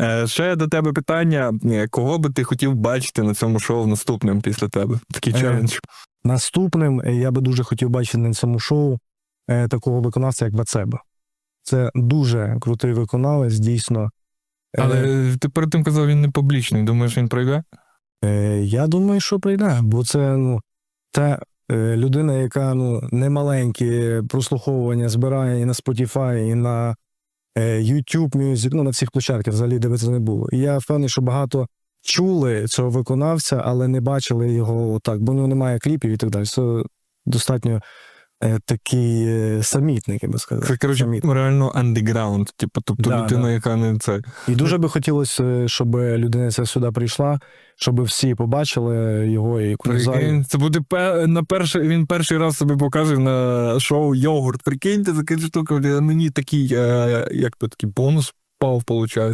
Е, ще до тебе питання: Е, кого би ти хотів бачити на цьому шоу наступним після тебе? Такий Е, челендж. Наступним я би дуже хотів бачити на цьому шоу такого виконавця, як Вацеба. Це дуже крутий виконавець, дійсно. Е, Але ти перед тим казав, він не публічний. Думаєш, він пройде? Е, я думаю, що прийде, бо це ну, та е, людина, яка ну, немаленькі прослуховування збирає і на Spotify, і на YouTube Music, ну на всіх площадках взагалі дивитися не було. І я впевнений, що багато чули цього виконавця, але не бачили його отак, бо в нього немає кліпів і так далі. Це достатньо е, такий е, самітник, я би сказав. Це коротше Самітник. реально андеграунд. Типу, тобто Да, людина, да. яка не це. І дуже би хотілося, е, щоб людина ця сюди прийшла, щоб всі побачили його і. Прикинь, це буде пе- на перший, він перший раз собі покаже на шоу йогурт. Прикиньте, така штука, мені такий, е, як то такий бонус впав, виходить.